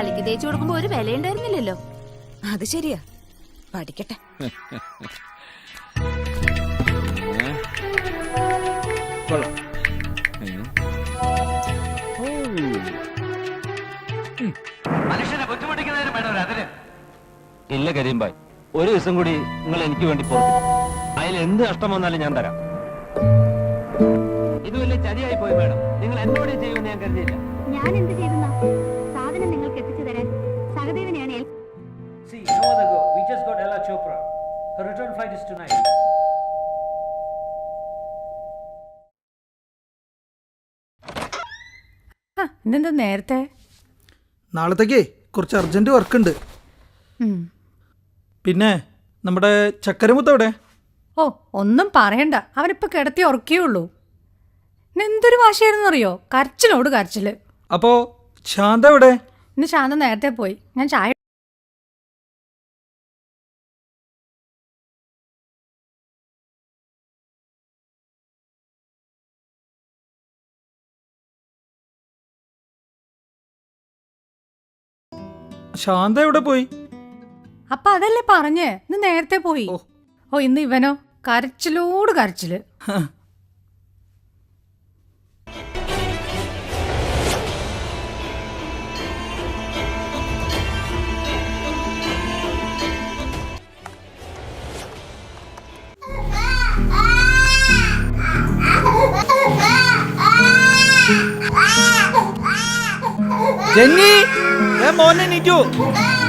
തലയ്ക്ക് തേച്ചു കൊടുക്കുമ്പോ ഒരു വില ഉണ്ടായിരുന്നില്ലല്ലോ അത് ശരിയാ. പഠിക്കട്ടെ. കൊള്ളാം ഏ? മനുഷ്യനെ ബുദ്ധിമുട്ടിക്കുന്നതിന് വേണം ഒരു അതിര്. ഇല്ല കരീംബായ് ഒരു ദിവസം കൂടി നിങ്ങൾ എനിക്ക് വേണ്ടി പോകും അതിൽ എന്ത് നഷ്ടം വന്നാലും ഞാൻ തരാം. ഇത് വലിയ ചതിയായി പോയി മേഡം. നിങ്ങൾ എന്നോട് ചെയ്യുമെന്ന് ഞാൻ കരുതിയില്ല. ഞാൻ എന്ത് ചെയ്തെന്ന? 5 is tonight. ഇന്നെന്താ നേരത്തെ? നാളത്തേക്ക് കുറച്ച് അർജന്റ് വർക്ക് ഉണ്ട്. പിന്നെ നമ്മുടെ ചക്കരമുത്ത എവിടെ? ഓ ഒന്നും പറയണ്ട. അവനിപ്പോ കിടത്തി ഉറക്കിയുള്ളൂ. എന്തൊരു വാശയായിരുന്നു അറിയോ കരച്ചിലോട് കരച്ചിൽ. അപ്പോ ശാന്ത എവിടെ? ഇന്ന് ശാന്ത നേരത്തെ പോയി. ഞാൻ ചായ ശാന്ത എവിടെ പോയി അപ്പൊ അതല്ലേ പറഞ്ഞേ ഇന്ന് നേരത്തെ പോയി ഓ. ഓ ഇന്ന് ഇവനോ കരച്ചിലോട് കരച്ചിൽ Jenny Ya maunya nih Ju. Ah!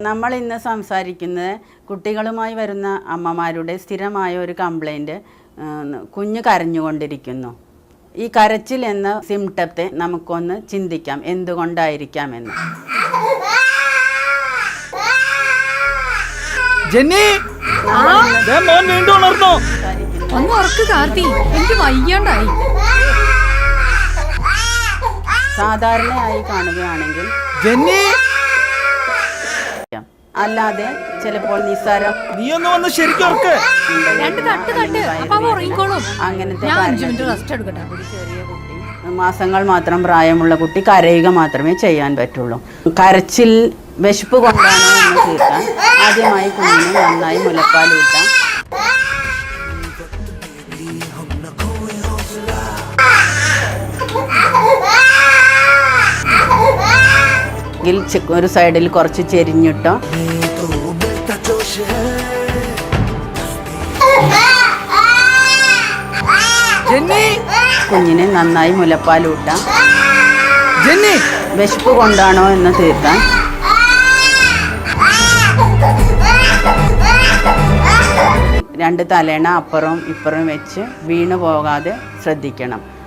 നമ്മൾ ഇന്ന് സംസാരിക്കുന്നത് കുട്ടികളുമായി വരുന്ന അമ്മമാരുടെ സ്ഥിരമായ ഒരു കംപ്ലൈന്റ് കുഞ്ഞ് കരഞ്ഞുകൊണ്ടിരിക്കുന്നു. ഈ കരച്ചിൽ എന്ന സിംറ്റത്തെ നമുക്കൊന്ന് ചിന്തിക്കാം. എന്തുകൊണ്ടായിരിക്കാമെന്ന്. ജെന്നി! ദേ മോൻ വീണ്ടും ഉണർന്നോ. ഒന്ന് ഉറക്ക് കാർത്തി. എനിക്ക് വയ്യാണ്ടായി. സാധാരണയായി കാണുകയാണെങ്കിൽ ജെന്നി! അല്ലാതെ ചിലപ്പോൾ നിസ്സാരം നീ ഒന്ന് വന്ന് ശരിക്കും രണ്ട് തട്ട് തട്ട്. ഉറങ്ങിക്കോളും. അങ്ങനത്തെ ഞാൻ അഞ്ചു മിനിറ്റ് കാരണത്തിൽ ഒരു ചെറിയ കുട്ടി. മാസങ്ങൾ മാത്രം പ്രായമുള്ള കുട്ടി കരയുക മാത്രമേ ചെയ്യാൻ പറ്റുള്ളൂ. കരച്ചിൽ വിശപ്പ് കൊണ്ടാണ് എന്ന് തീർക്കാൻ. ആദ്യമായി കുഞ്ഞിന് നന്നായി മുലപ്പാലൂട്ടാം. ചെ- ഒരു സൈഡിൽ കുറച്ച് ചെരിഞ്ഞിട്ടോ. കുഞ്ഞിന് നന്നായി മുലപ്പാലൂട്ടാം. വിശപ്പ് കൊണ്ടാണോ എന്ന് തീർക്കാൻ രണ്ട് തലേണ അപ്പുറവും ഇപ്പുറവും വെച്ച് വീണു പോകാതെ ശ്രദ്ധിക്കണം.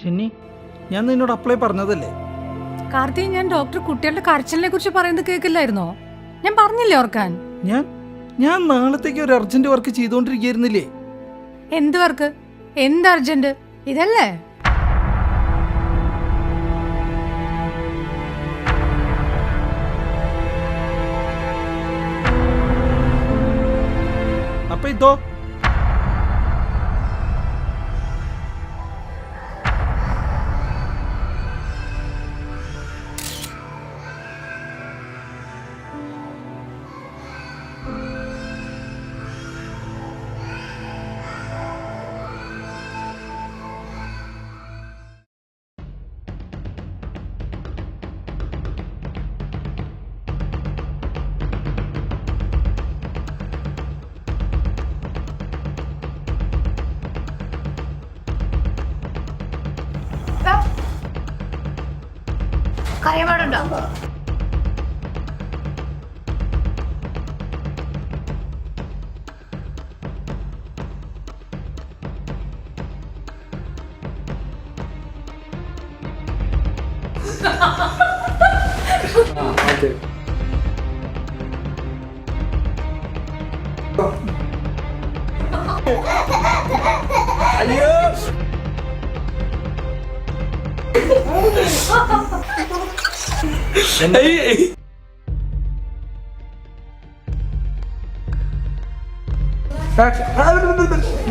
ജെന്നി ഞാൻ നിന്നോട് അപ്ലൈ പറഞ്ഞതല്ലേ? കാർത്തി ഞാൻ ഡോക്ടർ കുട്ടികളുടെ കരച്ചിലിനെ കുറിച്ച് പറയുന്നത് കേൾക്കില്ലായിരുന്നോ? ഞാൻ പറഞ്ഞില്ലേ ഓർക്കാൻ? ഞാൻ ഞാൻ നാളത്തേക്ക് ഒരു അർജന്റ് വർക്ക് ചെയ്തുകൊണ്ടിരിക്കുന്നില്ലേ എന്ത് വർക്ക് എന്ത് അർജന്റ് ഇതല്ലേ? അപ്പൊ ഇതോ കരയപാടുണ്ടോ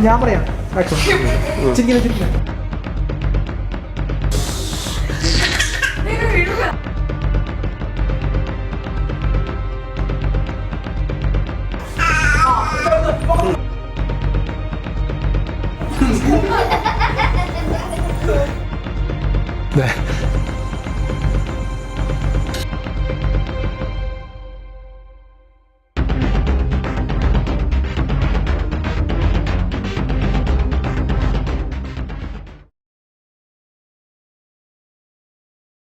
ഞാൻ പറയാം ആക്ഷൻ. ചിരിക്കില്ല,